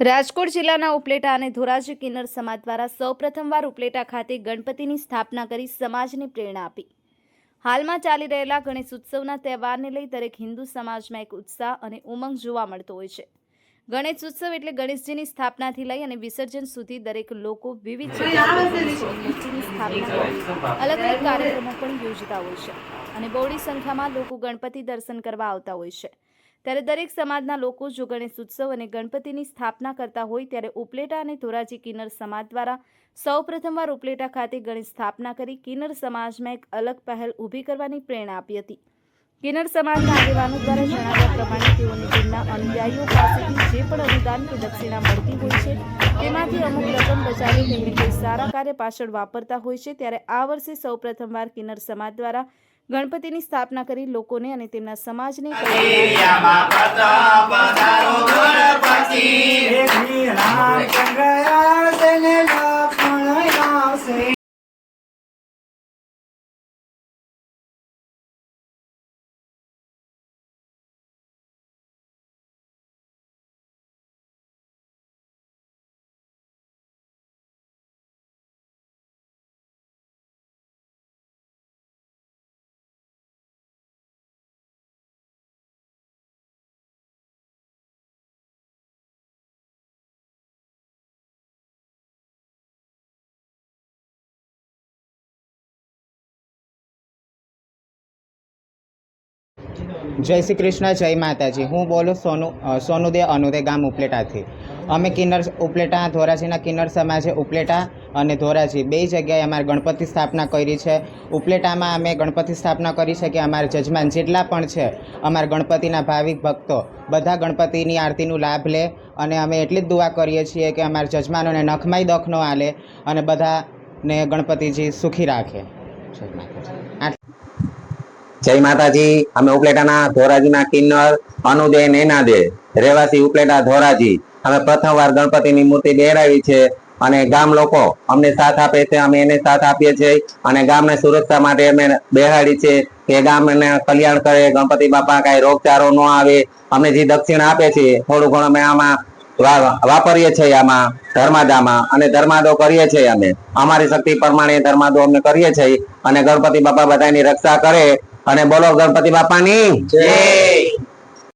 રાજકોટ જિલ્લાના ઉપલેટા અને ધોરાજી કિન્નર સમાજ દ્વારા સૌપ્રથમવાર ઉપલેટા ખાતે ગણપતિની સ્થાપના કરી સમાજને પ્રેરણા આપી. હાલમાં ચાલી રહેલા ગણેશ ઉત્સવના તહેવારને લઈ દરેક હિન્દુ સમાજમાં એક ઉત્સાહ અને ઉમંગ જોવા મળતો હોય છે. ગણેશ ઉત્સવ એટલે ગણેશજીની સ્થાપનાથી લઈ અને વિસર્જન સુધી દરેક લોકો વિવિધ અલગ અલગ કાર્યક્રમો પણ યોજતા હોય છે અને બહોળી સંખ્યામાં લોકો ગણપતિ દર્શન કરવા આવતા હોય છે. ત્યારે દરેક સમાજના લોકો જો ગણેશ ઉત્સવ અને ગણપતિની સ્થાપના કરતા હોય ત્યારે ઉપલેટા અને ધોરાજી કિન્નર સમાજ દ્વારા સૌ પ્રથમવાર ઉપલેટા ખાતે ગણેશ સ્થાપના કરી કિન્નર સમાજમાં એક અલગ પહેલ ઊભી કરવાની પ્રેરણા આપી હતી. કિન્નર સમાજના આગેવાનો દ્વારા જણાવ્યા પ્રમાણે તેઓને તેમના અનુયાયીઓ પાસેથી જે પણ અનુદાન કે દક્ષિણા મળતી હોય છે, તેમાંથી અમુક રકમ બચાવી તેમને કોઈ સારા કાર્ય પાછળ વાપરતા હોય છે, ત્યારે આ વર્ષે સૌ પ્રથમવાર કિન્નર સમાજ દ્વારા ગણપતિની સ્થાપના કરી લોકોને અને તેમના સમાજને જય શ્રી કૃષ્ણ, જય માતાજી. હું બોલું સોનુ સોનુદે અનુદે ગામ ઉપલેટાથી. અમે કિન્નર ઉપલેટા, ધોરાજીના કિન્નર સમાજે ઉપલેટા અને ધોરાજી બે જગ્યાએ અમારે ગણપતિ સ્થાપના કરી છે. ઉપલેટામાં અમે ગણપતિ સ્થાપના કરી છે કે અમારા જજમાન જેટલા પણ છે, અમારા ગણપતિના ભાવિક ભક્તો, બધા ગણપતિની આરતીનું લાભ લે અને અમે એટલી જ દુઆ કરીએ છીએ કે અમારા જજમાનોને નખમાઈ દખ ન આલે અને બધાને ગણપતિજી સુખી રાખે. આટલું. જય માતાજી. અમે ઉપલેટાના ધોરાજીના કિન્નર અનુદે નેનાદે રહેવાસી ઉપલેટા ધોરાજી. અમે પ્રથમવાર ગણપતિની મૂર્તિ બેરાવી છે અને ગામ લોકો અમને સાથ આપે છે, અમે એને સાથ આપીએ છીએ અને ગામને સુરક્ષા માટે અમે બેહાડી છે કે ગામને કલ્યાણ કરે, ગણપતિ બાપા કાંઈ રોગચારો ન આવે. અમે જે દક્ષિણ આપે છે, થોડું ઘણું અમે આમાં વાપરીએ છીએ આમાં ધર્માદામાં અને ધર્માદો કરીએ છીએ અમે. અમારી શક્તિ પ્રમાણે ધર્માદો અમે કરીએ છીએ અને ગણપતિ બાપા બધાની રક્ષા કરે અને બોલો ગણપતિ બાપાની. જય.